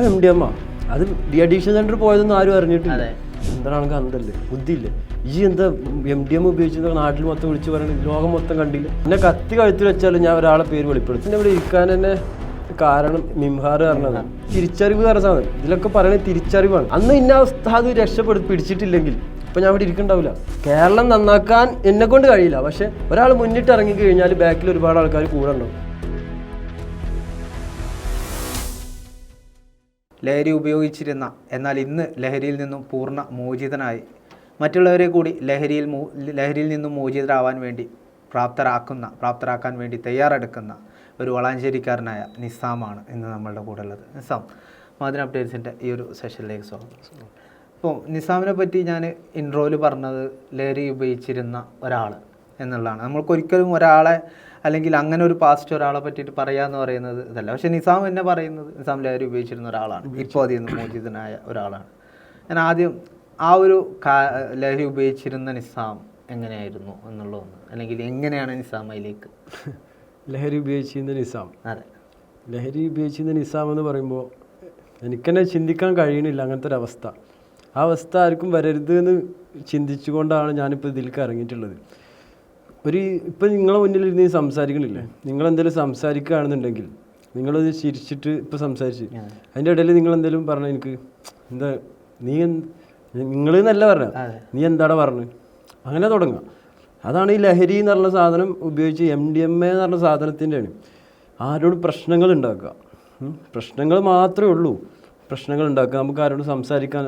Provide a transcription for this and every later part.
ഓ M D M ആ. അത് de addiction centre പോയതൊന്നും ആരും അറിഞ്ഞിട്ടില്ല. എന്താണെങ്കിൽ എന്താണ് അന്തല്ലേ ബുദ്ധിയില്ലേ. ഈ എന്താ എം ഡി എം ഉപയോഗിച്ച് നാട്ടിൽ മൊത്തം വിളിച്ച് പറയണത് ലോകം മൊത്തം കണ്ടില്ല. എന്നെ കത്തി കഴുത്തിൽ വെച്ചാലും ഞാൻ ഒരാളെ പേര് വെളിപ്പെടുത്തും. പിന്നെ ഇവിടെ ഇരിക്കാൻ തന്നെ കാരണം മിംഹാർ പറഞ്ഞത്. തിരിച്ചറിവ് കാരണമാണ് ഇതിലൊക്കെ പറയുന്നത് തിരിച്ചറിവാണ്. അന്ന് ഇന്ന അവസ്ഥ രക്ഷപ്പെടുത്തി പിടിച്ചിട്ടില്ലെങ്കിൽ ഇപ്പൊ ഞാൻ ഇവിടെ ഇരിക്കണ്ടാവില്ല. കേരളം നന്നാക്കാൻ എന്നെ കൊണ്ട് കഴിയില്ല. പക്ഷെ ഒരാൾ മുന്നിട്ട് ഇറങ്ങി കഴിഞ്ഞാൽ ബാക്കിൽ ഒരുപാട് ആൾക്കാർ കൂടെ ഉണ്ടാവും. ലഹരി ഉപയോഗിച്ചിരുന്ന എന്നാൽ ഇന്ന് ലഹരിയിൽ നിന്നും പൂർണ മോചിതനായി. മറ്റുള്ളവരെ കൂടി ലഹരിയിൽ മോ ലഹരിയിൽ നിന്നും മോചിതരാവാൻ വേണ്ടി പ്രാപ്തരാക്കുന്ന പ്രാപ്തരാക്കാൻ വേണ്ടി തയ്യാറെടുക്കുന്ന ഒരു വളാഞ്ചേരിക്കാരനായ നിസാമാണ് ഇന്ന് നമ്മളുടെ കൂടെ ഉള്ളത് നിസാം മാതിന അപ്ഡേറ്റ്സിന്റെ ഈ ഒരു സെഷനിലേക്ക് സ്വാഗതം. അപ്പോൾ നിസാമിനെ പറ്റി ഞാൻ ഇൻട്രോയിൽ പറഞ്ഞത് ലഹരി ഉപയോഗിച്ചിരുന്ന ഒരാൾ എന്നുള്ളതാണ്. നമ്മൾക്കൊരിക്കലും ഒരാളെ അല്ലെങ്കിൽ അങ്ങനെ ഒരു പാസ്റ്റ് ഒരാളെ പറ്റിയിട്ട് പറയാന്ന് പറയുന്നത് ഇതല്ല. പക്ഷെ നിസാം എന്നെ പറയുന്നത് നിസാം ലഹരി ഉപയോഗിച്ചിരുന്ന ഒരാളാണ്. ഇപ്പോൾ അതിൽ നിന്ന് മോചിതനായ ഒരാളാണ്. ഞാൻ ആദ്യം ആ ഒരു ലഹരി ഉപയോഗിച്ചിരുന്ന നിസാം എങ്ങനെയായിരുന്നു എന്നുള്ളതൊന്ന് അല്ലെങ്കിൽ എങ്ങനെയാണ് നിസാം അതിലേക്ക്? ലഹരി ഉപയോഗിച്ചിരുന്ന നിസാം. അതെ. ലഹരി ഉപയോഗിച്ചിരുന്ന നിസാം എന്ന് പറയുമ്പോൾ എനിക്കെന്നെ ചിന്തിക്കാൻ കഴിയണില്ല അങ്ങനത്തെ ഒരു അവസ്ഥ. ആ അവസ്ഥ ആർക്കും വരരുത് എന്ന് ചിന്തിച്ചുകൊണ്ടാണ് ഞാനിപ്പോൾ ഇതിലേക്ക് ഇറങ്ങിയിട്ടുള്ളത്. ഒരു ഇപ്പം നിങ്ങളെ മുന്നിൽ ഇരുന്ന് ഈ സംസാരിക്കണില്ലേ? നിങ്ങൾ എന്തെങ്കിലും സംസാരിക്കുകയാണെന്നുണ്ടെങ്കിൽ നിങ്ങളത് ചിരിച്ചിട്ട് ഇപ്പം സംസാരിച്ച്. അതിന്റെ ഇടയിൽ നിങ്ങൾ എന്തെങ്കിലും പറഞ്ഞു എനിക്ക്? എന്താ നീ നിങ്ങൾ എന്നല്ല പറഞ്ഞ. നീ എന്താടാ പറഞ്ഞു? അങ്ങനെ തുടങ്ങാം. അതാണ് ഈ ലഹരി എന്ന് പറഞ്ഞ സാധനം ഉപയോഗിച്ച് എം ഡി എം എ എന്ന് പറഞ്ഞ സാധനത്തിന്റെയാണ് ആരോട് പ്രശ്നങ്ങൾ ഉണ്ടാക്കുക. പ്രശ്നങ്ങൾ മാത്രമേ ഉള്ളൂ. പ്രശ്നങ്ങൾ ഉണ്ടാക്കുക. നമുക്ക് ആരോട് സംസാരിക്കാൻ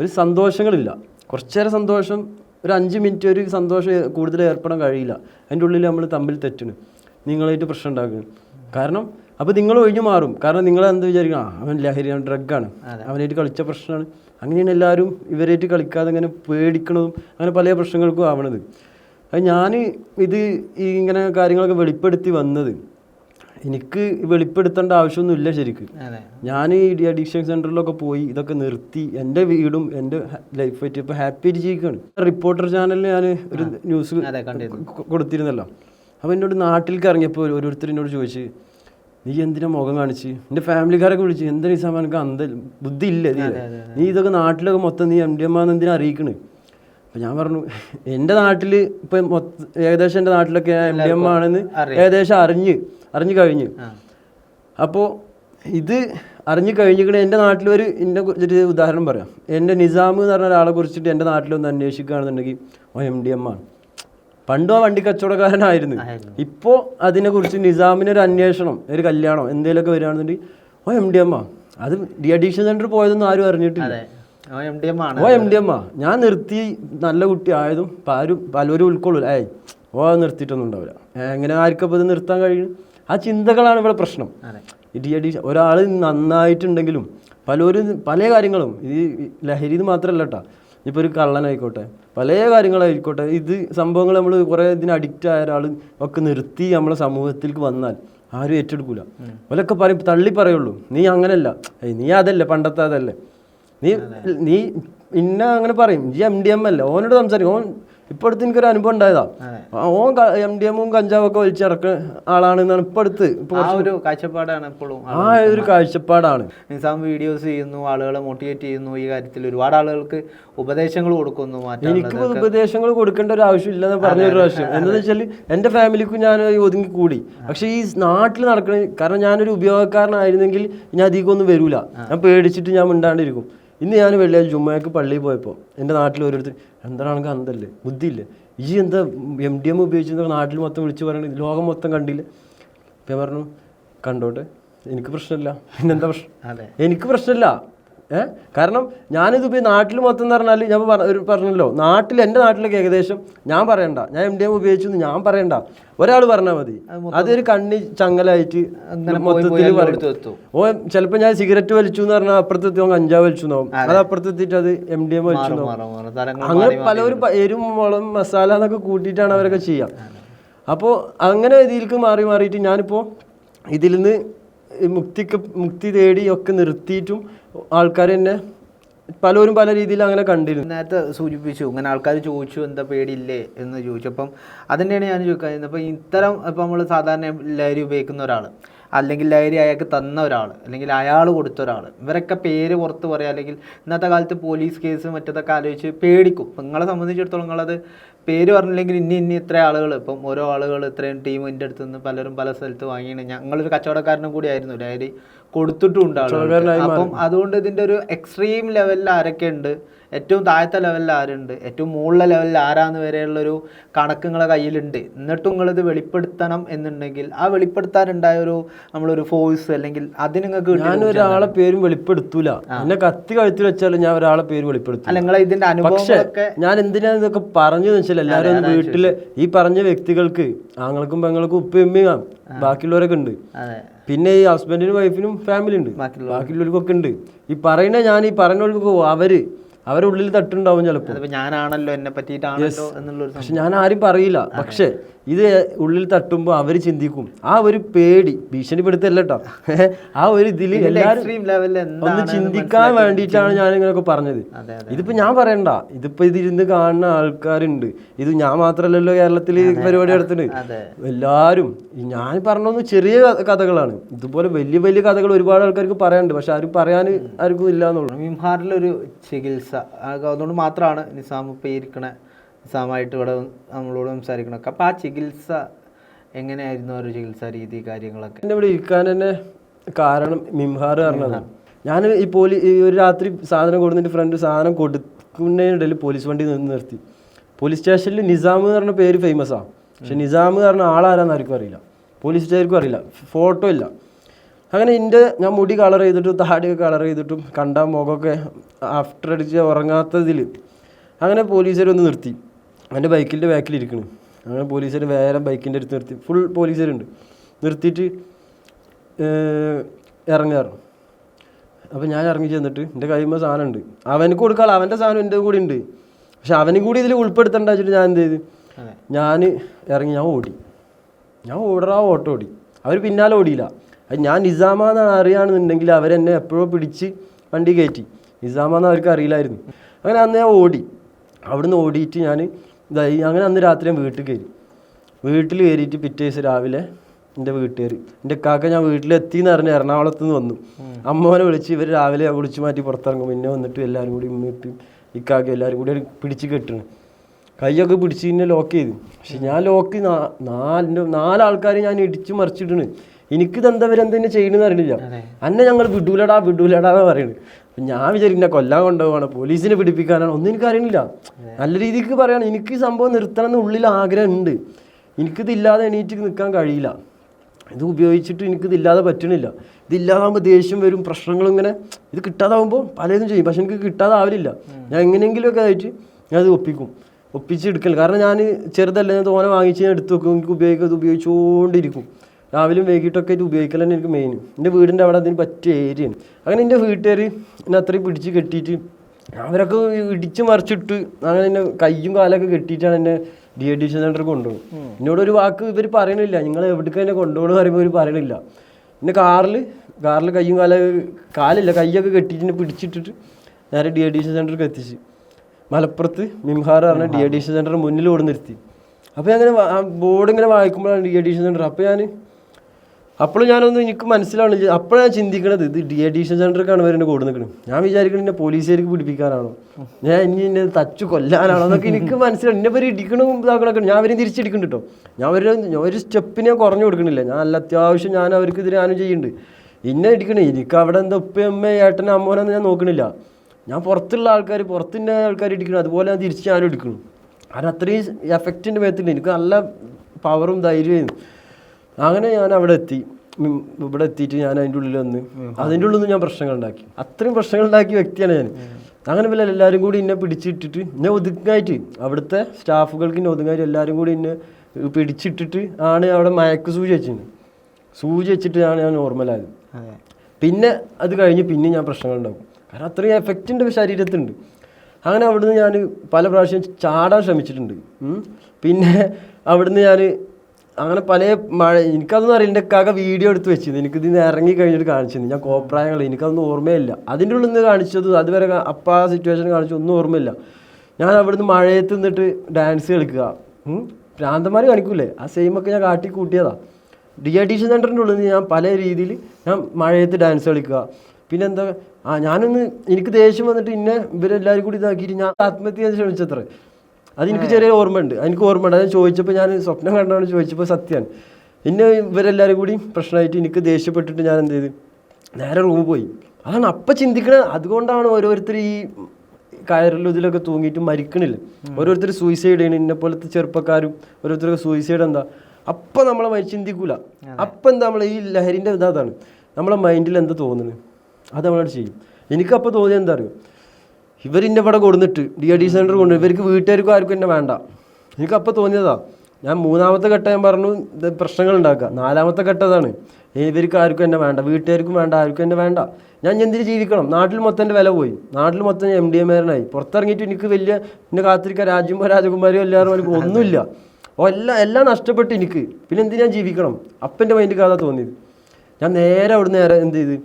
ഒരു സന്തോഷങ്ങളില്ല. കുറച്ചേരം സന്തോഷം ഒരു അഞ്ച് മിനിറ്റ് ഒരു സന്തോഷം കൂടുതൽ ഏർപ്പെടാൻ കഴിയില്ല. അതിന്റെ ഉള്ളിൽ നമ്മൾ തമ്മിൽ തെറ്റിന് നിങ്ങളായിട്ട് പ്രശ്നം ഉണ്ടാക്കുന്നു. കാരണം അപ്പോൾ നിങ്ങൾ ഒഴിഞ്ഞു മാറും. കാരണം നിങ്ങൾ എന്ത് വിചാരിക്കണം അവൻ ലഹരിയാണ് ഡ്രഗാണ്. അവനായിട്ട് കളിച്ച പ്രശ്നമാണ്. അങ്ങനെയാണ് എല്ലാവരും ഇവരായിട്ട് കളിക്കാതെ അങ്ങനെ പേടിക്കണതും അങ്ങനെ പല പ്രശ്നങ്ങൾക്കും ആവണത്. അത് ഞാൻ ഇത് ഇങ്ങനെ കാര്യങ്ങളൊക്കെ വെളിപ്പെടുത്തി വന്നത്. എനിക്ക് വെളിപ്പെടുത്തേണ്ട ആവശ്യമൊന്നുമില്ല ശരിക്കും. ശരിക്ക് ഞാൻ ഈ ഡി അഡിക്ഷൻ സെന്ററിലൊക്കെ പോയി ഇതൊക്കെ നിർത്തി എന്റെ വീടും എന്റെ ലൈഫ് പറ്റി ഇപ്പോൾ ഹാപ്പി ആയിട്ട് ജീവിക്കുകയാണ് റിപ്പോർട്ടർ ചാനലിൽ ഞാൻ ഒരു ന്യൂസ് കൊടുത്തിരുന്നല്ലോ. അപ്പോൾ എന്നോട് നാട്ടിലേക്ക് ഇറങ്ങിയപ്പോൾ ഓരോരുത്തർ എന്നോട് ചോദിച്ച് നീ എന്തിനാ മുഖം കാണിച്ച്? എന്റെ ഫാമിലിക്കാരൊക്കെ വിളിച്ച് എന്തിനാ ഈ സമയം എനിക്ക് അന്ത ബുദ്ധി ഇല്ല നീ ഇതൊക്കെ നാട്ടിലൊക്കെ മൊത്തം നീ എം ഡി എം ആന്ന് എന്തിനാ അറിയിക്കണ്? അപ്പം ഞാൻ പറഞ്ഞു എന്റെ നാട്ടിൽ ഇപ്പം മൊത്തം ഏകദേശം എന്റെ നാട്ടിലൊക്കെ എം ഡി എം ആണെന്ന് ഏകദേശം അറിഞ്ഞ് അറിഞ്ഞു കഴിഞ്ഞു. അപ്പോ അപ്പോൾ ഇത് അറിഞ്ഞു കഴിഞ്ഞിട്ട് എന്റെ നാട്ടിൽ ഒരു എന്റെ ഒരു ഉദാഹരണം പറയാം. എന്റെ നിസാം എന്ന് പറഞ്ഞ ഒരാളെ കുറിച്ചിട്ട് എന്റെ നാട്ടിലൊന്ന് അന്വേഷിക്കുകയാണെന്നുണ്ടെങ്കിൽ ഓ എം ഡി എം ആണ്. പണ്ടും ആ വണ്ടി കച്ചവടക്കാരനായിരുന്നു. ഇപ്പോ ഇപ്പോൾ അതിനെക്കുറിച്ച് നിസാമിന് ഒരു അന്വേഷണം ഒരു കല്യാണം എന്തെങ്കിലുമൊക്കെ വരികയാണെന്നുണ്ടെങ്കിൽ ഓ എം ഡി എം ആ. അത് ഡി അഡീഷൻ സെന്റർ പോയതൊന്നും ആരും അറിഞ്ഞിട്ടില്ല. ഓ എം ഡി എം ആ. ഞാൻ നിർത്തി നല്ല കുട്ടി ആയതും പലരും ആരും പലരും ഉൾക്കൊള്ളൂ ഏയ് ഓ നിർത്തിയിട്ടൊന്നും ഉണ്ടാവില്ല എങ്ങനെ ആർക്കും ഇത് നിർത്താൻ കഴിയും? ആ ചിന്തകളാണ് ഇവിടെ പ്രശ്നം. ഇടി അടി അഡീഷൻ ഒരാൾ നന്നായിട്ടുണ്ടെങ്കിലും പലരും പല കാര്യങ്ങളും ഇത് ലഹരി ഇത് മാത്രമല്ല കേട്ടോ ഇപ്പോൾ ഒരു കള്ളനായിക്കോട്ടെ പല കാര്യങ്ങളായിക്കോട്ടെ ഇത് സംഭവങ്ങൾ നമ്മൾ കുറേ ഇതിന് അഡിക്റ്റ് ആയ ഒരാൾ ഒക്കെ നിർത്തി നമ്മളെ സമൂഹത്തിലേക്ക് വന്നാൽ ആരും ഏറ്റെടുക്കൂല. ഓലൊക്കെ പറയും തള്ളി പറയുള്ളൂ നീ അങ്ങനല്ല. നീ അതല്ലേ പണ്ടത്തെ അതല്ലേ. നീ നീ ഇന്ന അങ്ങനെ പറയും. ജി എം ഡി എം അല്ല? ഓനോട് സംസാരിക്കും. ഓൻ ഇപ്പൊ അടുത്ത് എനിക്കൊരു അനുഭവം ഉണ്ടായതാ. ഓൻ എം ഡി എമ്മും കഞ്ചാവൊക്കെ വലിച്ചിറക്ക ആളാണെന്നാണ് ഇപ്പൊ അടുത്ത്. ഇപ്പൊ ആ ഒരു കാഴ്ചപ്പാടാണ് എപ്പോഴും ആ ഒരു കാഴ്ചപ്പാടാണ്. നിസാം വീഡിയോസ് ചെയ്യുന്നു ആളുകളെ മോട്ടിവേറ്റ് ചെയ്യുന്നു ഈ കാര്യത്തിൽ ഒരുപാട് ആളുകൾക്ക് ഉപദേശങ്ങൾ കൊടുക്കുന്നു എനിക്ക് ഉപദേശങ്ങൾ കൊടുക്കേണ്ട ഒരു ആവശ്യം ഇല്ലെന്ന് പറഞ്ഞ ഒരു പ്രാവശ്യം. എന്താണെന്ന് വെച്ചാൽ എന്റെ ഫാമിലിക്കും ഞാൻ ഒതുങ്ങി കൂടി. പക്ഷെ ഈ നാട്ടിൽ നടക്കണ കാരണം ഞാനൊരു ഉപയോഗക്കാരനായിരുന്നെങ്കിൽ ഞാൻ അധികം ഒന്നും വരൂല. ഞാൻ പേടിച്ചിട്ട് ഞാൻ മിണ്ടാണ്ടിരിക്കും. ഇന്ന് ഞാൻ വെള്ളിയാഴ്ച ജുമ്മയ്ക്ക് പള്ളിയിൽ പോയപ്പോൾ എന്റെ നാട്ടിൽ ഓരോരുത്തർ എന്താണെങ്കിൽ അന്തല്ലേ? ബുദ്ധിയില്ലേ? ഈ എന്താ എം ഡി എം ഉപയോഗിച്ച് നാട്ടിൽ മൊത്തം വിളിച്ച് പറയണത് ലോകം മൊത്തം കണ്ടില്ല? അപ്പം ഞാൻ പറഞ്ഞു കണ്ടോട്ടെ എനിക്ക് പ്രശ്നമില്ല. പിന്നെന്താ പ്രശ്നം? എനിക്ക് പ്രശ്നമില്ല. ഏ? കാരണം ഞാനിത് ഇപ്പോൾ നാട്ടിൽ മൊത്തം എന്ന് പറഞ്ഞാൽ ഞാൻ ഒരു പറഞ്ഞല്ലോ നാട്ടിൽ എന്റെ നാട്ടിലൊക്കെ ഏകദേശം ഞാൻ പറയണ്ട ഞാൻ എം ഡി എം ഉപയോഗിച്ചു എന്ന് ഞാൻ പറയണ്ട. ഒരാൾ പറഞ്ഞാൽ മതി. അതൊരു കണ്ണി ചങ്ങലായിട്ട് മൊത്തത്തിൽ പറയും. ഓ ചിലപ്പോൾ ഞാൻ സിഗരറ്റ് വലിച്ചു എന്ന് പറഞ്ഞാൽ അപ്പുറത്തെത്തി ഓൻ കഞ്ചാവ് വലിച്ചു എന്നാവും അത്. അപ്പുറത്തെത്തിയിട്ട് അത് എം ഡി എം വലിച്ചു. തരങ്ങൾ അങ്ങനെ പലവരും എരും മുളം മസാല എന്നൊക്കെ കൂട്ടിയിട്ടാണ് അവരൊക്കെ ചെയ്യുക അപ്പോൾ അങ്ങനെ ഇതിലേക്ക് മാറി മാറിയിട്ട് ഞാനിപ്പോൾ ഇതിൽ നിന്ന് മുക്തിക്ക് മുക്തി തേടി ഒക്കെ നിർത്തിയിട്ടും ആൾക്കാർ എന്നെ പലരും പല രീതിയിൽ അങ്ങനെ കണ്ടിരുന്നു. നേരത്തെ സൂചിപ്പിച്ചു ഇങ്ങനെ ആൾക്കാർ ചോദിച്ചു എന്താ പേടിയില്ലേ? എന്ന് ചോദിച്ചു. അപ്പം അതിന്റെയാണ് ഞാൻ ചോദിക്കാൻ അപ്പം ഇത്തരം ഇപ്പം നമ്മൾ സാധാരണ ലഹരി ഉപയോഗിക്കുന്ന ഒരാൾ അല്ലെങ്കിൽ ലഹരി അയാൾക്ക് തന്ന ഒരാൾ അല്ലെങ്കിൽ അയാൾ കൊടുത്ത ഒരാൾ ഇവരൊക്കെ പേര് പുറത്ത് പറയാം അല്ലെങ്കിൽ ഇന്നത്തെ കാലത്ത് പോലീസ് കേസ് മറ്റതൊക്കെ ആലോചിച്ച് പേടിക്കും. നിങ്ങളെ സംബന്ധിച്ചിടത്തോളം നിങ്ങളത് പേര് പറഞ്ഞില്ലെങ്കിൽ ഇനി ഇനി ഇത്ര ആളുകൾ ഇപ്പം ഓരോ ആളുകൾ ഇത്രയും ടീം എന്റെ അടുത്ത് നിന്ന് പലരും പല സ്ഥലത്ത് വാങ്ങിയാണ്. ഞങ്ങളൊരു കച്ചവടക്കാരനും കൂടി ആയിരുന്നു. ലഹരി കൊടുത്തിട്ടുണ്ട് അപ്പം അതുകൊണ്ട് ഇതിന്റെ ഒരു എക്സ്ട്രീം ലെവലിൽ ആരൊക്കെ ഉണ്ട്? ഏറ്റവും താഴത്തെ ലെവലിൽ ആരുണ്ട്? ഏറ്റവും മുകളിലെ ലെവലിൽ ആരാന്ന് വരെയുള്ളൊരു കണക്ക് നിങ്ങളെ കയ്യിലുണ്ട്. എന്നിട്ടും നിങ്ങളിത് വെളിപ്പെടുത്തണം എന്നുണ്ടെങ്കിൽ ആ വെളിപ്പെടുത്താനുണ്ടായ ഒരു നമ്മളൊരു ഫോഴ്സ് അല്ലെങ്കിൽ അതിന് നിങ്ങൾക്ക് ഞാൻ ഒരാളെ പേരും വെളിപ്പെടുത്തൂല. എന്നെ കത്തി കഴുത്തിൽ വെച്ചാലും ഞാൻ ഒരാളെ പേര് വെളിപ്പെടുത്തും അല്ല നിങ്ങളെ ഇതിന്റെ അനുഭവമൊക്കെ ഞാൻ എന്തിനാ ഇതൊക്കെ പറഞ്ഞു വെച്ചാൽ എല്ലാവരും വീട്ടിൽ ഈ പറഞ്ഞ വ്യക്തികൾക്ക് ആങ്ങൾക്കും പെങ്ങൾക്കും ഉപ്പയും ബാക്കിയുള്ളവരൊക്കെ ഉണ്ട്. അതെ. പിന്നെ ഈ ഹസ്ബൻഡിനും വൈഫിനും ഫാമിലി ഉണ്ട്. ബാക്കിയുള്ള ബാക്കിയുള്ളവർക്കൊക്കെ ഉണ്ട് ഈ പറയുന്ന ഞാൻ ഈ പറയുന്നവർക്ക് അവർ അവരുടെ ഉള്ളിൽ തട്ടുണ്ടാവും ചിലപ്പോൾ. ഞാനാണല്ലോ എന്നെ പറ്റിയിട്ടാണല്ലോ എന്നുള്ളൊരു പക്ഷെ ഞാൻ ആരും പറയില്ല. പക്ഷെ ഇത് ഉള്ളിൽ തട്ടുമ്പോൾ അവർ ചിന്തിക്കും. ആ ഒരു പേടി ഭീഷണിപ്പെടുത്തല്ല കേട്ടോ ആ ഒരു ഇതിൽ എല്ലാവരും ഒന്ന് ചിന്തിക്കാൻ വേണ്ടിയിട്ടാണ് ഞാൻ ഇങ്ങനെയൊക്കെ പറഞ്ഞത്. അതെ ഇതിപ്പോ ഞാൻ പറയണ്ട ഇതിപ്പോ ഇതിരുന്ന് കാണുന്ന ആൾക്കാരുണ്ട്. ഇത് ഞാൻ മാത്രമല്ലല്ലോ കേരളത്തിൽ പരിപാടി നടത്തുന്നത്. എല്ലാവരും ഞാൻ പറഞ്ഞൊന്ന് ചെറിയ കഥകളാണ്. ഇതുപോലെ വലിയ വലിയ കഥകൾ ഒരുപാട് ആൾക്കാർക്ക് പറയാനുണ്ട്. പക്ഷെ ആരും പറയാൻ ആർക്കും ഇല്ല എന്നുള്ളൂ വിംഹാറിലൊരു ചികിത്സ. അത് അതുകൊണ്ട് മാത്രമാണ് നിസാം ഇപ്പോൾ ഇരിക്കണ. നിസാമായിട്ട് ഇവിടെ നമ്മളോട് സംസാരിക്കണം അപ്പോൾ ആ ചികിത്സ എങ്ങനെയായിരുന്നു ഒരു ചികിത്സാ രീതി കാര്യങ്ങളൊക്കെ? എന്റെ ഇവിടെ ഇരിക്കാൻ തന്നെ കാരണം മിംഹാർ പറഞ്ഞതാണ് ഞാൻ ഈ പോലീ ഈ ഒരു രാത്രി സാധനം കൊടുത്തിട്ട് ഫ്രണ്ട് സാധനം കൊടുക്കുന്നതിനിടയിൽ പോലീസ് വണ്ടി നിന്ന് നിർത്തി. പോലീസ് സ്റ്റേഷനിൽ നിസാം എന്ന് പറഞ്ഞ പേര് ഫേമസ് ആണ് പക്ഷെ നിസാം എന്ന് പറഞ്ഞ ആളാരാന്ന് ആർക്കും അറിയില്ല. പോലീസ് സ്റ്റേഷർക്കും അറിയില്ല. ഫോട്ടോ ഇല്ല. അങ്ങനെ എന്റെ ഞാൻ മുടി കളർ ചെയ്തിട്ടും താടിയൊക്കെ കളർ ചെയ്തിട്ടും കണ്ട മുഖമൊക്കെ ആഫ്റ്റർ അടിച്ച് ഉറങ്ങാത്തതിൽ അങ്ങനെ പോലീസുകാർ ഒന്ന് നിർത്തി. എന്റെ ബൈക്കിന്റെ ബാക്കിലിരിക്കണ്. അങ്ങനെ പോലീസുകാർ വേറെ ബൈക്കിന്റെ അടുത്ത് നിർത്തി. ഫുൾ പോലീസുകാരുണ്ട്. നിർത്തിയിട്ട് ഇറങ്ങാറ്. അപ്പോൾ ഞാൻ ഇറങ്ങി ചെന്നിട്ട് എന്റെ കയ്യുമ്പോൾ സാധനം ഉണ്ട് അവനക്ക് കൊടുക്കാനുള്ള അവന്റെ സാധനം എന്റെ കൂടെ ഉണ്ട്. പക്ഷെ അവനും കൂടി ഇതിൽ ഉൾപ്പെടുത്തേണ്ട വെച്ചിട്ട് ഞാൻ എന്ത് ചെയ്ത്? ഞാൻ ഇറങ്ങി ഞാൻ ഓടി. ഞാൻ ഓടാ ഓട്ടോ ഓടി. അവർ പിന്നാലെ ഓടിയില്ല. അത് ഞാൻ നിസാമെന്നാണ് അറിയുകയാണെന്നുണ്ടെങ്കിൽ അവരെന്നെ എപ്പോഴോ പിടിച്ച് വണ്ടി കയറ്റി. നിസാമെന്ന് അവർക്ക് അറിയില്ലായിരുന്നു. അങ്ങനെ അന്ന് ഞാൻ ഓടി. അവിടുന്ന് ഓടിയിട്ട് ഞാൻ ഇതായി അങ്ങനെ അന്ന് രാത്രി ഞാൻ വീട്ടിൽ കയറി. വീട്ടിൽ കയറിയിട്ട് പിറ്റേ ദിവസം രാവിലെ എന്റെ വീട്ടുകാർ എന്റെ കാക്ക ഞാൻ വീട്ടിലെത്തി എന്ന് പറഞ്ഞ് എറണാകുളത്ത് നിന്ന് വന്നു അമ്മോനെ വിളിച്ച് ഇവർ രാവിലെ വിളിച്ചു മാറ്റി പുറത്തിറങ്ങും. പിന്നെ വന്നിട്ട് എല്ലാവരും കൂടി ഈ ഇക്കാക്ക എല്ലാവരും കൂടി പിടിച്ച് കെട്ടണം. കൈയൊക്കെ പിടിച്ച് പിന്നെ ലോക്ക് ചെയ്തു. പക്ഷെ ഞാൻ ലോക്ക് നാലിന്റെ നാലാൾക്കാർ ഞാൻ ഇടിച്ച് മറിച്ചിട്ടുണ്ട് എനിക്കിതെന്താ ഇവരെന്തെങ്കിലും ചെയ്യണമെന്ന് അറിയില്ല അന്നെ ഞങ്ങൾ വിടൂലടാ വിടൂലടാ എന്ന് പറയുന്നത് ഞാൻ വിചാരിക്കുന്ന കൊല്ലാൻ കൊണ്ടുപോവാണ്. പോലീസിനെ പിടിപ്പിക്കാനാണ്. ഒന്നും എനിക്ക് അറിയണില്ല. നല്ല രീതിക്ക് പറയാണ്. എനിക്ക് സംഭവം നിർത്തണം എന്ന് ഉള്ളിൽ ആഗ്രഹം ഉണ്ട് എനിക്കിതില്ലാതെ എണീറ്റ് നിൽക്കാൻ കഴിയില്ല. ഇത് ഉപയോഗിച്ചിട്ട് എനിക്കിതില്ലാതെ പറ്റണില്ല. ഇതില്ലാതാകുമ്പോൾ ദേഷ്യം വരും പ്രശ്നങ്ങളും ഇങ്ങനെ ഇത് കിട്ടാതാവുമ്പോൾ പലതും ചെയ്യും. പക്ഷെ എനിക്ക് കിട്ടാതെ ആവില്ല ഞാൻ എങ്ങനെയെങ്കിലുമൊക്കെ ആയിട്ട് ഞാൻ അത് ഒപ്പിക്കും. ഒപ്പിച്ചെടുക്കൽ കാരണം ഞാൻ ചെറുതല്ല ഞാൻ തോനെ വാങ്ങിച്ച് ഞാൻ എടുത്ത് വെക്കും. എനിക്ക് ഉപയോഗിക്കും അത് ഉപയോഗിച്ചുകൊണ്ടിരിക്കും രാവിലെയും വൈകിട്ടൊക്കെ ഇത് ഉപയോഗിക്കൽ തന്നെ എനിക്ക് മെയിൻ എന്റെ വീടിന്റെ അവിടെ അതിന് പറ്റിയ ഏരിയയാണ് അങ്ങനെ എന്റെ വീട്ടുകാർ എന്നെ അത്രയും പിടിച്ച് കെട്ടിയിട്ട് അവരൊക്കെ ഇടിച്ച് മറിച്ചിട്ട് അങ്ങനെ എന്നെ കയ്യും കാലൊക്കെ കെട്ടിയിട്ടാണ് എന്നെ ഡി അഡിഷൻ സെന്ററിൽ കൊണ്ടുപോകും എന്നോട് ഒരു വാക്ക് ഇവർ പറയണില്ല. നിങ്ങൾ എവിടേക്ക് എന്നെ കൊണ്ടുപോകണമെന്ന് പറയുമ്പോൾ ഇവർ പറയണില്ല. പിന്നെ കാറിൽ കാറിൽ കയ്യും കാല കാലില്ല കൈയൊക്കെ കെട്ടിയിട്ട് എന്നെ പിടിച്ചിട്ടിട്ട് നേരെ ഡി അഡിഷൻ സെന്ററിൽ എത്തിച്ച്. മലപ്പുറത്ത് മിംഹാർ പറഞ്ഞ ഡി അഡിഷൻ സെന്റർ മുന്നിൽ ഓടി നിർത്തി. അപ്പോൾ അങ്ങനെ ബോർഡ് ഇങ്ങനെ വായിക്കുമ്പോഴാണ് ഡി അഡിഷൻ സെന്റർ അപ്പോൾ ഞാൻ അപ്പോൾ ഞാനൊന്ന് എനിക്ക് മനസ്സിലാവണില്ല. അപ്പോഴാണ് ഞാൻ ചിന്തിക്കണത് ഇത് ഡി അഡീഷൻ സെന്ററിലേക്കാണ് ഇവരെ കൂടെ നിൽക്കുന്നത് ഞാൻ വിചാരിക്കുന്നത് എന്നെ പോലീസുകാർക്ക് പിടിപ്പിക്കാനാണോ? ഞാൻ ഇനി എന്നെ തച്ചു കൊല്ലാനാണോ എന്നൊക്കെ എനിക്ക് മനസ്സിലാവും എന്നെ പേര് ഇടിക്കണം ഇതാക്കണൊക്കെ ഞാൻ അവരെയും തിരിച്ചിടിക്കുന്നുണ്ട് കേട്ടോ ഞാൻ അവരെ ഒരു സ്റ്റെപ്പിന് ഞാൻ കുറഞ്ഞു കൊടുക്കണില്ല. ഞാൻ നല്ല അത്യാവശ്യം ഞാൻ അവർക്ക് ഇതിന് ഞാനും ചെയ്യുന്നുണ്ട് ഇന്നെ ഇടിക്കണേ. എനിക്ക് അവിടെ എന്താ ഉപ്പ അമ്മ ഏട്ടൻ അമ്മോനെന്ന് ഞാൻ നോക്കണില്ല. ഞാൻ പുറത്തുള്ള ആൾക്കാർ പുറത്തിന്റെ ആൾക്കാർ ഇടിക്കണം. അതുപോലെ ഞാൻ തിരിച്ച് ഞാനും എടുക്കണം. കാരണം അത്രയും എഫക്റ്റിന്റെ മേത്തില്ല. എനിക്ക് നല്ല പവറും ധൈര്യമായിരുന്നു അങ്ങനെ ഞാൻ അവിടെ എത്തി ഇവിടെ എത്തിയിട്ട് ഞാൻ അതിന്റെ ഉള്ളിൽ വന്ന് അതിന്റെ ഉള്ളിൽ നിന്ന് ഞാൻ പ്രശ്നങ്ങൾ ഉണ്ടാക്കി അത്രയും പ്രശ്നങ്ങൾ ഉണ്ടാക്കിയ വ്യക്തിയാണ് ഞാൻ. അങ്ങനെ പിന്നെ എല്ലാവരും കൂടി എന്നെ പിടിച്ചിട്ടിട്ട് എന്നെ ഒതുങ്ങായിട്ട് അവിടുത്തെ സ്റ്റാഫുകൾക്ക് എന്നെ ഒതുങ്ങായിട്ട് എല്ലാവരും കൂടി എന്നെ പിടിച്ചിട്ടിട്ട് ആണ് അവിടെ മയക്ക് സൂചി വെച്ചിരുന്നത് സൂചി വെച്ചിട്ടാണ് ഞാൻ നോർമലായത് പിന്നെ അത് കഴിഞ്ഞ് പിന്നെ ഞാൻ പ്രശ്നങ്ങൾ ഉണ്ടാക്കും കാരണം അത്രയും എഫക്റ്റ് ഉണ്ട് ശരീരത്തുണ്ട് അങ്ങനെ അവിടുന്ന് ഞാൻ പല പ്രാവശ്യം ചാടാൻ ശ്രമിച്ചിട്ടുണ്ട്. പിന്നെ അവിടുന്ന് ഞാൻ അങ്ങനെ പല മഴ എനിക്കതൊന്നും അറിയില്ല. എന്റെ കാക്ക വീഡിയോ എടുത്ത് വെച്ചിരുന്നു. എനിക്കിത് ഇറങ്ങി കഴിഞ്ഞിട്ട് കാണിച്ചിരുന്നു. ഞാൻ കോപ്രായങ്ങൾ എനിക്കതൊന്നും ഓർമ്മയില്ല. അതിന്റെ ഉള്ളിൽ നിന്ന് കാണിച്ചത് അതുവരെ അപ്പം ആ സിറ്റുവേഷൻ കാണിച്ചു ഒന്നും ഓർമ്മയില്ല. ഞാൻ അവിടുന്ന് മഴയത്ത് നിന്നിട്ട് ഡാൻസ് കളിക്കുക. ഉം. ഭ്രാന്തന്മാർ കാണിക്കൂലേ? ആ സെയിമൊക്കെ ഞാൻ കാട്ടി കൂട്ടിയതാ. ഡി സെന്ററിന്റെ ഉള്ളിൽ നിന്ന് ഞാൻ പല രീതിയിൽ ഞാൻ മഴയത്ത് ഡാൻസ് കളിക്കുക. പിന്നെ എന്താ ആ ഞാനൊന്ന് എനിക്ക് ദേഷ്യം വന്നിട്ട് ഇന്നെ ഇവരെല്ലാവരും കൂടി ഇതാക്കിയിട്ട് ഞാൻ ആത്മഹത്യ ചെയ്യാൻ അതെനിക്ക് ചെറിയ ഓർമ്മയുണ്ട്. എനിക്ക് ഓർമ്മയുണ്ട്. അത് ചോദിച്ചപ്പോൾ ഞാൻ സ്വപ്നം കണ്ടാണ് ചോദിച്ചപ്പോൾ സത്യമാണ് പിന്നെ ഇവരെല്ലാവരും കൂടി പ്രശ്നമായിട്ട് എനിക്ക് ദേഷ്യപ്പെട്ടിട്ട് ഞാൻ എന്ത് ചെയ്ത്? നേരെ റൂം പോയി. അതാണ് അപ്പം ചിന്തിക്കണത് അതുകൊണ്ടാണ് ഓരോരുത്തർ ഈ കയറിലും ഇതിലൊക്കെ തൂങ്ങിയിട്ട് മരിക്കണില്ല. ഓരോരുത്തർ സൂയിസൈഡ് ചെയ്യണം. ഇന്നെ പോലത്തെ ചെറുപ്പക്കാരും ഓരോരുത്തർക്ക് സൂയിസൈഡ് എന്താ? അപ്പം നമ്മളെ ചിന്തിക്കൂല. അപ്പം എന്താ നമ്മൾ ഈ ലഹരിന്റെ ഇതാണ് നമ്മളെ മൈൻഡിൽ എന്താ തോന്നുന്നത്? അത് നമ്മളോട് ചെയ്യും. എനിക്കപ്പോൾ തോന്നിയത് എന്താ അറിയോ? ഇവരിന്നെ ഇവിടെ കൊടുന്നിട്ട് ഡി അഡി സെന്റർ കൊണ്ട് ഇവർക്ക് വീട്ടുകാർക്കും ആർക്കും എന്നെ വേണ്ട. എനിക്കപ്പോൾ തോന്നിയതാ ഞാൻ മൂന്നാമത്തെ ഘട്ടം ഞാൻ പറഞ്ഞു ഇത് പ്രശ്നങ്ങൾ ഉണ്ടാക്കുക. നാലാമത്തെ ഘട്ടതാണ് ഇവർക്ക് ആർക്കും എന്നെ വേണ്ട വീട്ടുകാർക്കും വേണ്ട ആർക്കും എന്നെ വേണ്ട. ഞാൻ എന്തിന് ജീവിക്കണം? നാട്ടിൽ മൊത്തം എന്റെ വില പോയി. നാട്ടിൽ മൊത്തം എം ഡി എമാരനായി പുറത്തിറങ്ങിയിട്ട് എനിക്ക് വലിയ എന്നെ കാത്തിരിക്കാൻ രാജ്യമോ രാജകുമാരിയോ എല്ലാവരും ഒന്നുമില്ല. ഓ എല്ലാം എല്ലാം നഷ്ടപ്പെട്ടു എനിക്ക്. പിന്നെ എന്തിനാ ജീവിക്കണം? അപ്പം എന്റെ മൈൻഡ് കഥ തോന്നിയത്. ഞാൻ നേരെ അവിടെ നേരെ എന്ത് ചെയ്ത്?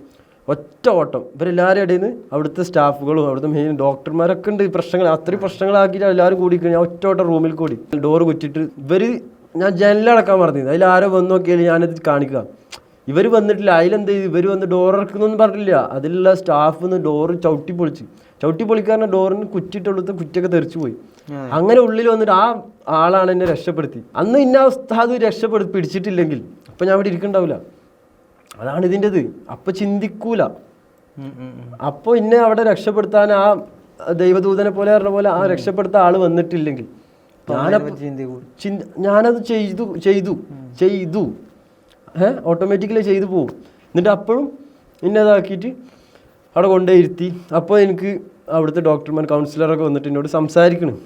ഒറ്റ ഓട്ടം. ഇവരെല്ലാവരും ഇടയിൽ നിന്ന് അവിടുത്തെ സ്റ്റാഫുകളും അവിടുത്തെ മെയിൻ ഡോക്ടർമാരൊക്കെ ഉണ്ട് പ്രശ്നങ്ങൾ. അത്രയും പ്രശ്നങ്ങളാക്കിയിട്ട് എല്ലാവരും കൂടി ഞാൻ ഒറ്റ ഓട്ടം റൂമിൽ കൂടി. ഡോറ് കുറ്റിട്ട് ഇവർ ഞാൻ ജനലടക്കാൻ പറഞ്ഞത് അതിൽ ആരോ വന്ന് നോക്കിയാൽ ഞാനത് കാണിക്കുക. ഇവർ വന്നിട്ടില്ല. അതിലെന്ത് ഇവർ വന്ന് ഡോർ ഇറക്കുന്നൊന്നും പറഞ്ഞില്ല അതിലുള്ള സ്റ്റാഫ് നിന്ന് ഡോറ് ചവിട്ടി പൊളിച്ച്. ചവിട്ടി പൊളിക്കാരനെ ഡോറിന് കുറ്റിട്ടുള്ളത് കുറ്റൊക്കെ തെറിച്ചു പോയി. അങ്ങനെ ഉള്ളിൽ വന്നിട്ട് ആ ആളാണ് എന്നെ രക്ഷപ്പെടുത്തി. അന്ന് ഇന്ന ഉസ്താദ് രക്ഷപ്പെടുത്തി പിടിച്ചിട്ടില്ലെങ്കിൽ അപ്പം ഞാൻ അവിടെ ഇരിക്കണ്ടാവില്ല. അതാണ് ഇതിന്റെത്. അപ്പം ചിന്തിക്കൂല. അപ്പോൾ ഇന്നെ അവിടെ രക്ഷപ്പെടുത്താൻ ആ ദൈവദൂതനെ പോലെ പറഞ്ഞ പോലെ ആ രക്ഷപ്പെടുത്ത ആൾ വന്നിട്ടില്ലെങ്കിൽ. ഞാനത് ചെയ്തു ചെയ്തു ചെയ്തു. ഏ? ഓട്ടോമാറ്റിക്കലി ചെയ്തു പോകും എന്നിട്ട് അപ്പോഴും എന്നെ ഇതാക്കിയിട്ട് അവിടെ കൊണ്ടുപോയി ഇരുത്തി അപ്പോൾ എനിക്ക് അവിടുത്തെ ഡോക്ടർമാർ കൗൺസിലറൊക്കെ വന്നിട്ട് എന്നോട് സംസാരിക്കണം.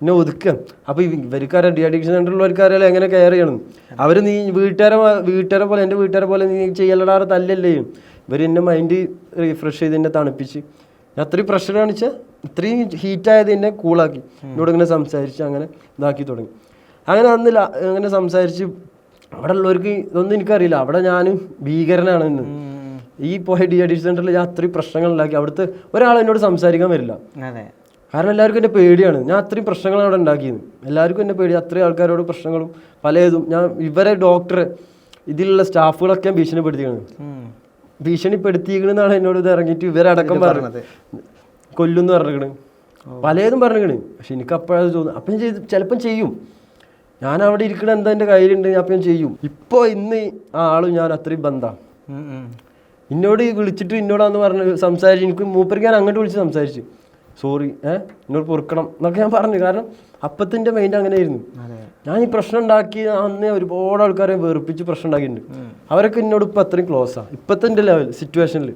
എന്നെ ഒതുക്കുക അപ്പോൾ ഇവർക്കറിയാം ഡി അഡിക്ഷൻ സെന്ററിലുള്ളവർക്കറിയാലോ എങ്ങനെ കെയർ ചെയ്യണം? അവർ നീ വീട്ടുകാരെ വീട്ടുകാരെ പോലെ എന്റെ വീട്ടുകാരെ പോലെ നീ ചെയ്യലടാറ് തല്ലല്ലേ? ഇവർ എന്റെ മൈൻഡ് റീഫ്രഷ് ചെയ്ത് എന്നെ തണുപ്പിച്ച്. അത്രയും പ്രഷർ കാണിച്ചാൽ ഇത്രയും ഹീറ്റായത് എന്നെ കൂളാക്കി എന്നോട് ഇങ്ങനെ സംസാരിച്ച് അങ്ങനെ ഇതാക്കി തുടങ്ങി. അങ്ങനെ അന്ന് അങ്ങനെ സംസാരിച്ച് അവിടെ ഉള്ളവർക്ക് ഇതൊന്നും എനിക്കറിയില്ല. അവിടെ ഞാൻ ഭീകരനാണ് ഇന്ന്. ഈ പോയ ഡി അഡിഷൻ സെന്ററിൽ ഞാൻ അത്രയും പ്രശ്നങ്ങൾ ഉണ്ടാക്കി. അവിടുത്തെ ഒരാൾ എന്നോട് സംസാരിക്കാൻ വരില്ല. കാരണം എല്ലാവർക്കും എന്റെ പേടിയാണ്. ഞാൻ അത്രയും പ്രശ്നങ്ങൾ അവിടെ ഉണ്ടാക്കിയത്. എല്ലാവർക്കും എന്റെ പേടി. അത്രയും ആൾക്കാരോട് പ്രശ്നങ്ങളും പലതും. ഞാൻ ഇവരെ ഡോക്ടറെ ഇതിലുള്ള സ്റ്റാഫുകളൊക്കെ ഞാൻ ഭീഷണിപ്പെടുത്തിയാണ് ഭീഷണിപ്പെടുത്തിയിരിക്കണെന്നാണ് എന്നോട് ഇത് ഇറങ്ങിയിട്ട് ഇവരടക്കം പറഞ്ഞത്. കൊല്ലുന്ന് പറഞ്ഞിരിക്കണ്. പലതും പറഞ്ഞിരിക്കണ്. പക്ഷെ എനിക്ക് അപ്പോഴത് തോന്നുന്നു അപ്പം ചെയ്ത് ചിലപ്പം ചെയ്യും. ഞാൻ അവിടെ ഇരിക്കണ എന്താ എന്റെ കയ്യിലുണ്ട്. അപ്പം ഞാൻ ചെയ്യും. ഇപ്പോൾ ഇന്ന് ആ ആളും ഞാൻ അത്രയും ബന്ധമാണ്. എന്നോട് വിളിച്ചിട്ട് എന്നോടാന്ന് പറഞ്ഞ് സംസാരിച്ച് എനിക്ക് മൂപ്പർക്ക് ഞാൻ അങ്ങോട്ട് വിളിച്ച് സംസാരിച്ചു. സോറി ഏഹ് എന്നോട് പൊറുക്കണം എന്നൊക്കെ ഞാൻ പറഞ്ഞു. കാരണം അപ്പത്തിന്റെ മൈൻഡ് അങ്ങനെ ആയിരുന്നു അതെ. ഞാൻ ഈ പ്രശ്നം ഉണ്ടാക്കി അന്ന് ഒരുപാട് ആൾക്കാരെ വെറുപ്പിച്ച് പ്രശ്നം ഉണ്ടാക്കിയിട്ടുണ്ട്. അവരൊക്കെ എന്നോട് ഇപ്പം അത്രയും ക്ലോസാണ് ഇപ്പത്തിന്റെ ലെവൽ സിറ്റുവേഷനിൽ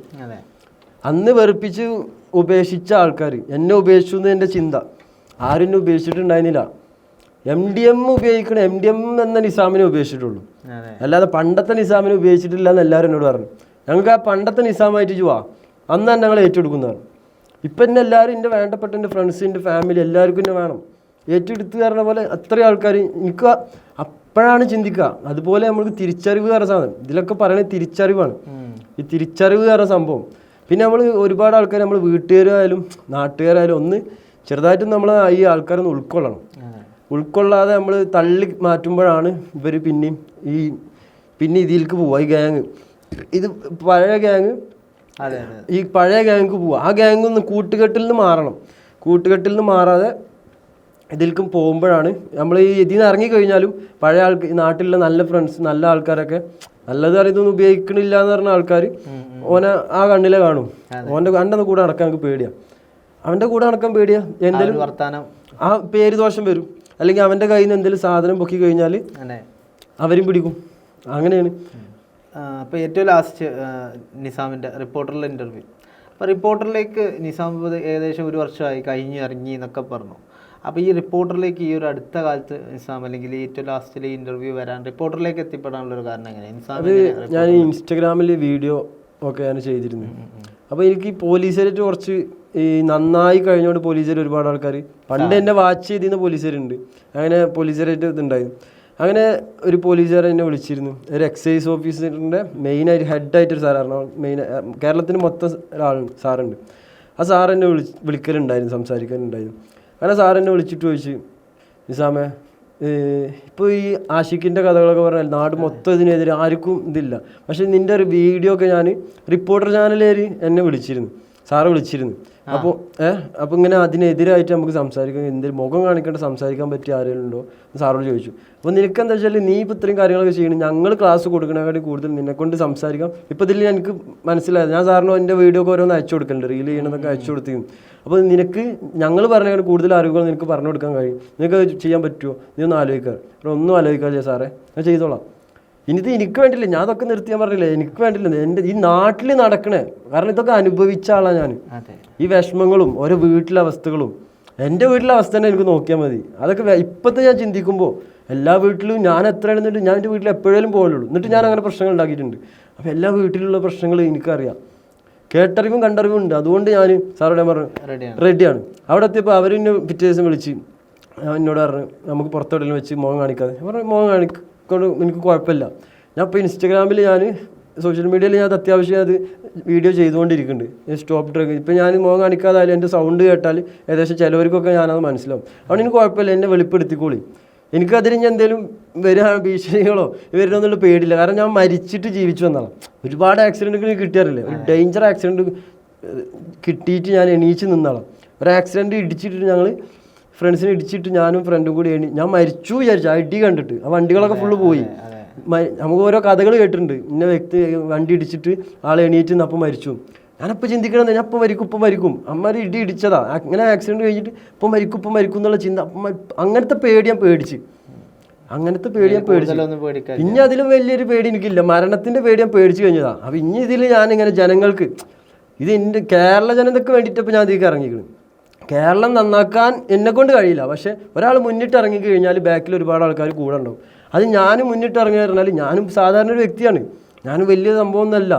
അന്ന് വെറുപ്പിച്ച് ഉപേക്ഷിച്ച ആൾക്കാർ എന്നെ ഉപേക്ഷിച്ചു എന്ന് എന്റെ ചിന്ത. ആരും എന്നെ ഉപേക്ഷിച്ചിട്ടുണ്ടായിരുന്നില്ല. എം ഡി എം ഉപയോഗിക്കണം എം ഡി എം എന്ന നിസാമിനെ ഉപേക്ഷിച്ചിട്ടുള്ളൂ. അതെ. അല്ലാതെ പണ്ടത്തെ നിസാമിനെ ഉപയോഗിച്ചിട്ടില്ല എന്ന് എല്ലാവരും എന്നോട് പറഞ്ഞു. ഞങ്ങൾക്ക് ആ പണ്ടത്തെ നിസാമായിട്ട് ചുവാ അന്ന് തന്നെ ഞങ്ങൾ ഏറ്റെടുക്കുന്നതാണ്. ഇപ്പം എന്നെ എല്ലാവരും എന്റെ വേണ്ടപ്പെട്ട എന്റെ ഫ്രണ്ട്സ് എന്റെ ഫാമിലി എല്ലാവർക്കും എന്നെ വേണം. ഏറ്റെടുത്ത് പറഞ്ഞ പോലെ അത്രയും ആൾക്കാർ എനിക്ക് അപ്പോഴാണ് ചിന്തിക്കുക. അതുപോലെ നമ്മൾക്ക് തിരിച്ചറിവ് കാരണം സാധനം. ഇതിലൊക്കെ പറയുന്നത് തിരിച്ചറിവാണ്. ഈ തിരിച്ചറിവ് കാരണം സംഭവം. പിന്നെ നമ്മൾ ഒരുപാട് ആൾക്കാർ നമ്മൾ വീട്ടുകാരായാലും നാട്ടുകാരായാലും ഒന്ന് ചെറുതായിട്ടും നമ്മൾ ഈ ആൾക്കാരൊന്ന് ഉൾക്കൊള്ളണം. ഉൾക്കൊള്ളാതെ നമ്മൾ തള്ളി മാറ്റുമ്പോഴാണ് ഇവർ പിന്നെയും ഈ പിന്നെ ഇതിലേക്ക് പോവുക. ഈ ഗ്യാങ് ഇത് പഴയ ഗ്യാങ് ഈ പഴയ ഗ്യാങ് പോവുക ആ ഗ്യാങ് ഒന്ന് കൂട്ടുകെട്ടിൽ നിന്ന് മാറണം. കൂട്ടുകെട്ടിൽ നിന്ന് മാറാതെ ഇതിലേക്കും പോകുമ്പോഴാണ് നമ്മൾ ഈ ഇതിൽ നിന്ന് ഇറങ്ങിക്കഴിഞ്ഞാലും പഴയ ആൾക്ക് ഈ നാട്ടിലുള്ള നല്ല ഫ്രണ്ട്സ് നല്ല ആൾക്കാരൊക്കെ നല്ലത് പറയുന്നൊന്നും ഉപയോഗിക്കണില്ല എന്ന് പറഞ്ഞ ആൾക്കാർ ഓനെ ആ കണ്ണിലെ കാണും. ഓന്റെ കണ്ടെ കൂടെ നടക്കാൻ എനിക്ക് പേടിയാ. അവന്റെ കൂടെ നടക്കാൻ പേടിയാ? എന്തെങ്കിലും വർത്താനം. ആ പേര് ദോഷം വരും. അല്ലെങ്കിൽ അവന്റെ കയ്യിൽ നിന്ന് എന്തെങ്കിലും സാധനം പൊക്കി കഴിഞ്ഞാൽ അവരും പിടിക്കും. അങ്ങനെയാണ്. അപ്പോൾ ഏറ്റവും ലാസ്റ്റ് നിസാമിന്റെ റിപ്പോർട്ടറിലെ ഇന്റർവ്യൂ അപ്പോൾ റിപ്പോർട്ടറിലേക്ക് നിസാം ഇപ്പോൾ ഏകദേശം ഒരു വർഷമായി കഴിഞ്ഞ് ഇറങ്ങി എന്നൊക്കെ പറഞ്ഞു. അപ്പോൾ ഈ റിപ്പോർട്ടറിലേക്ക് ഈ ഒരു അടുത്ത കാലത്ത് നിസാം അല്ലെങ്കിൽ ഏറ്റവും ഈ ഇന്റർവ്യൂ വരാൻ റിപ്പോർട്ടറിലേക്ക് എത്തിപ്പെടാനുള്ള ഒരു കാരണം എങ്ങനെയാണ് നിസാം അത് ഞാൻ ഇൻസ്റ്റഗ്രാമിൽ വീഡിയോ ഒക്കെ ഞാൻ ചെയ്തിരുന്നു. അപ്പോൾ എനിക്ക് ഈ പോലീസുകാരായിട്ട് കുറച്ച് ഈ നന്നായി കഴിഞ്ഞുകൊണ്ട് പോലീസുകാർ ഒരുപാട് ആൾക്കാർ പണ്ട് എന്നെ വാച്ച് ചെയ്തിരുന്ന പോലീസുകാരുണ്ട്. അങ്ങനെ പോലീസുകാരായിട്ട് ഇതുണ്ടായിരുന്നു. അങ്ങനെ ഒരു പോലീസുകാരൻ എന്നെ വിളിച്ചിരുന്നു. ഒരു എക്സൈസ് ഓഫീസറിന്റെ മെയിനായിട്ട് ഹെഡായിട്ടൊരു സാറാണ് മെയിൻ കേരളത്തിന് മൊത്തം ഒരാളുണ്ട് സാറുണ്ട്. ആ സാർ എന്നെ വിളി വിളിക്കലുണ്ടായിരുന്നു സംസാരിക്കാനുണ്ടായിരുന്നു അങ്ങനെ സാർ എന്നെ വിളിച്ചിട്ട് ചോദിച്ചു നിസാമേ ഇപ്പോൾ ഈ ആഷിഖിന്റെ കഥകളൊക്കെ പറഞ്ഞാൽ നാട് മൊത്തം ഇതിനെതിരെ ആർക്കും ഇതില്ല. പക്ഷേ നിന്റെ ഒരു വീഡിയോ ഒക്കെ ഞാൻ റിപ്പോർട്ടർ ചാനലേര് എന്നെ വിളിച്ചിരുന്നു. സാറ് വിളിച്ചിരുന്നു. അപ്പോൾ ഏഹ് അപ്പോൾ ഇങ്ങനെ അതിനെതിരായിട്ട് നമുക്ക് സംസാരിക്കാൻ എന്തെങ്കിലും മുഖം കാണിക്കേണ്ട സംസാരിക്കാൻ പറ്റിയ ആരെങ്കിലും ഉണ്ടോ എന്ന് സാറോട് ചോദിച്ചു. അപ്പോൾ നിനക്ക് എന്താ വെച്ചാൽ നീ ഇപ്പോൾ ഇത്രയും കാര്യങ്ങളൊക്കെ ചെയ്യണം ഞങ്ങൾ ക്ലാസ് കൊടുക്കണേക്കാട്ടി കൂടുതൽ നിന്നെ കൊണ്ട് സംസാരിക്കാം. ഇപ്പോൾ ഇതിൽ എനിക്ക് മനസ്സിലായത് ഞാൻ സാറിന് എന്റെ വീഡിയോ ഒക്കെ ഓരോന്ന് അയച്ചു കൊടുക്കലുണ്ട് റീൽ ചെയ്യണതൊക്കെ അയച്ചു കൊടുത്തിരുന്നു. അപ്പോൾ നിനക്ക് ഞങ്ങൾ പറഞ്ഞാൽ കൂടുതൽ അറിവുകൾ നിനക്ക് പറഞ്ഞു കൊടുക്കാൻ കഴിയും. നിനക്ക് ചെയ്യാൻ പറ്റുമോ നീ ഒന്ന് ആലോചിക്കുക ഒന്നും ആലോചിക്കാതെ സാറേ ഞാൻ ചെയ്തോളാം. ഇനിത് എനിക്ക് വേണ്ടില്ല. ഞാൻ അതൊക്കെ നിർത്തിയാൻ പറഞ്ഞില്ലേ എനിക്ക് വേണ്ടില്ല. എന്റെ ഈ നാട്ടിൽ നടക്കണേ. കാരണം ഇതൊക്കെ അനുഭവിച്ച ആളാണ് ഞാൻ ഈ വിഷമങ്ങളും ഓരോ വീട്ടിലെ അവസ്ഥകളും എന്റെ വീട്ടിലെ അവസ്ഥ തന്നെ എനിക്ക് നോക്കിയാൽ മതി. അതൊക്കെ ഇപ്പോഴത്തെ ഞാൻ ചിന്തിക്കുമ്പോൾ എല്ലാ വീട്ടിലും ഞാൻ എത്ര എന്നിട്ട് ഞാൻ എന്റെ വീട്ടിൽ എപ്പോഴേലും പോകലുള്ളൂ. എന്നിട്ട് ഞാൻ അങ്ങനെ പ്രശ്നങ്ങൾ ഉണ്ടാക്കിയിട്ടുണ്ട്. അപ്പോൾ എല്ലാ വീട്ടിലുള്ള പ്രശ്നങ്ങൾ എനിക്കറിയാം. കേട്ടറിവും കണ്ടറിവും ഉണ്ട്. അതുകൊണ്ട് ഞാൻ സാറോട് പറഞ്ഞു റെഡിയാണ്. അവിടെ എത്തിയപ്പോൾ അവർ എന്നെ പിറ്റേ ദിവസം വിളിച്ച് എന്നോട് പറഞ്ഞു നമുക്ക് പുറത്തെവിടെയും വെച്ച് മുഖം കാണിക്കാതെ പറഞ്ഞു പറഞ്ഞു മുഖം കാണിക്കൊണ്ട് എനിക്ക് കുഴപ്പമില്ല. ഞാൻ ഇപ്പോൾ ഇൻസ്റ്റഗ്രാമിൽ ഞാൻ സോഷ്യൽ മീഡിയയിൽ ഞാൻ അത് അത്യാവശ്യം അത് വീഡിയോ ചെയ്തുകൊണ്ടിരിക്കുന്നുണ്ട്. സ്റ്റോപ്പ് ഡ്രഗ് ഇപ്പോൾ ഞാൻ മുഖം കാണിക്കാതായാലും എന്റെ സൗണ്ട് കേട്ടാൽ ഏകദേശം ചിലവർക്കൊക്കെ ഞാനത് മനസ്സിലാവും. അതുകൊണ്ട് എനിക്ക് കുഴപ്പമില്ല. എന്നെ വെളിപ്പെടുത്തിക്കോളി. എനിക്കതിന് ഞാൻ എന്തെങ്കിലും വരിക ഭീഷണികളോ വരുന്നൊന്നുള്ള പേടിയില്ല. കാരണം ഞാൻ മരിച്ചിട്ട് ജീവിച്ചു വന്നതാണ് ഒരുപാട് ആക്സിഡന്റുകൾ കിട്ടിയാറില്ലേ? ഒരു ഡേഞ്ചർ ആക്സിഡന്റ് കിട്ടിയിട്ട് ഞാൻ എണീച്ച് നിന്നാളാം ഒരു ആക്സിഡന്റ് ഇടിച്ചിട്ട് ഞങ്ങൾ ഫ്രണ്ട്സിനെ ഇടിച്ചിട്ട് ഞാനും ഫ്രണ്ടും കൂടി എണീ ഞാൻ മരിച്ചു വിചാരിച്ചു. ആ ഇടി കണ്ടിട്ട്. ആ വണ്ടികളൊക്കെ ഫുള്ള് പോയി. നമുക്ക് ഓരോ കഥകൾ കേട്ടിട്ടുണ്ട്. ഇന്ന വ്യക്തി വണ്ടി ഇടിച്ചിട്ട് ആൾ എണീറ്റ് നിന്ന് അപ്പം മരിച്ചു. ഞാനപ്പോൾ ചിന്തിക്കണമെന്ന് ഞാൻ അപ്പം മരിക്കും ഇപ്പം മരിക്കും. അമ്മ ഇടി ഇടിച്ചതാ. അങ്ങനെ ആക്സിഡന്റ് കഴിഞ്ഞിട്ട് ഇപ്പം മരിക്കും ഇപ്പം മരിക്കും എന്നുള്ള ചിന്ത. അങ്ങനത്തെ പേടി ഞാൻ പേടിച്ച്. അങ്ങനത്തെ പേടി ഞാൻ പേടിച്ചു. പിന്നെ അതിലും വലിയൊരു പേടി എനിക്കില്ല. മരണത്തിന്റെ പേടി ഞാൻ പേടിച്ചു കഴിഞ്ഞതാ. അപ്പം ഇനി ഇതിൽ ഞാൻ ഇങ്ങനെ ജനങ്ങൾക്ക് ഇത് എന്റെ കേരള ജനതയ്ക്ക് വേണ്ടിയിട്ടപ്പോൾ ഞാൻ ഇതിലേക്ക് ഇറങ്ങിക്കണം കേരളം നന്നാക്കാൻ എന്നെ കൊണ്ട് കഴിയില്ല. പക്ഷെ ഒരാൾ മുന്നിട്ട് ഇറങ്ങി കഴിഞ്ഞാൽ ബാക്കിൽ ഒരുപാട് ആൾക്കാർ കൂടെ ഉണ്ടാവും. അത് ഞാനും മുന്നിട്ട് ഇറങ്ങി പറഞ്ഞാൽ ഞാനും സാധാരണ ഒരു വ്യക്തിയാണ്. ഞാനും വലിയ സംഭവം ഒന്നല്ല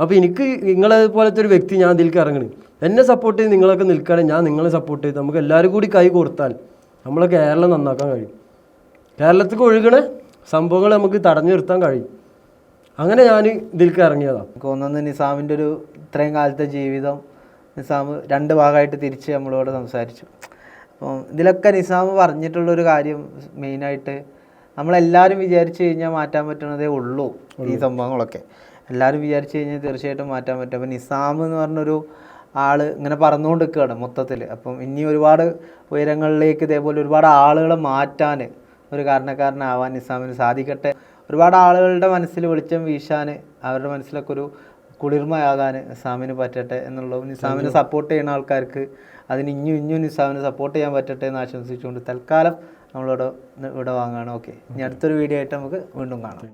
അപ്പോൾ എനിക്ക് നിങ്ങളെ പോലത്തെ ഒരു വ്യക്തി ഞാൻ ഇതിലേക്ക് ഇറങ്ങണം. എന്നെ സപ്പോർട്ട് ചെയ്ത് നിങ്ങളൊക്കെ നിൽക്കുകയാണെങ്കിൽ ഞാൻ നിങ്ങളെ സപ്പോർട്ട് ചെയ്ത് നമുക്ക് എല്ലാവരും കൂടി കൈ കൊടുത്താൽ നമ്മളെ കേരളം നന്നാക്കാൻ കഴിയും. കേരളത്തിലേക്ക് ഒഴുകണ സംഭവങ്ങൾ നമുക്ക് തടഞ്ഞു നിർത്താൻ കഴിയും. അങ്ങനെ ഞാൻ ഇതിലേക്ക് ഇറങ്ങിയതാണ് എനിക്ക് നിസാമിന്റെ ഒരു ഇത്രയും കാലത്തെ ജീവിതം നിസാം രണ്ട് ഭാഗമായിട്ട് തിരിച്ച് നമ്മളോട് സംസാരിച്ചു. അപ്പം ഇതിലൊക്കെ നിസാം പറഞ്ഞിട്ടുള്ളൊരു കാര്യം മെയിനായിട്ട് നമ്മളെല്ലാവരും വിചാരിച്ചു കഴിഞ്ഞാൽ മാറ്റാൻ പറ്റുന്നതേ ഉള്ളൂ ഈ സംഭവങ്ങളൊക്കെ. എല്ലാവരും വിചാരിച്ചു കഴിഞ്ഞാൽ തീർച്ചയായിട്ടും മാറ്റാൻ പറ്റും. അപ്പം നിസാം എന്ന് പറഞ്ഞൊരു ആൾ ഇങ്ങനെ പറന്നുകൊണ്ട് നിൽക്കുകയാണ് മൊത്തത്തിൽ അപ്പം ഇനി ഒരുപാട് ഉയരങ്ങളിലേക്ക് ഇതേപോലെ ഒരുപാട് ആളുകളെ മാറ്റാൻ ഒരു കാരണക്കാരനാവാൻ നിസാമിന് സാധിക്കട്ടെ. ഒരുപാട് ആളുകളുടെ മനസ്സിൽ വെളിച്ചം വീശാൻ അവരുടെ മനസ്സിലൊക്കെ ഒരു കുളിർമയാകാൻ നിസാമിന് പറ്റട്ടെ എന്നുള്ളതും നിസാമിനെ സപ്പോർട്ട് ചെയ്യുന്ന ആൾക്കാർക്ക് അതിന് ഇഞ്ഞു ഇഞ്ഞു നിസാമിനെ സപ്പോർട്ട് ചെയ്യാൻ പറ്റട്ടെ എന്ന് ആശംസിച്ചുകൊണ്ട് തൽക്കാലം നമ്മളിവിടെ ഇവിടെ വാങ്ങുകയാണ്. ഓക്കെ ഇനി അടുത്തൊരു വീഡിയോ ആയിട്ട് നമുക്ക് വീണ്ടും കാണാം.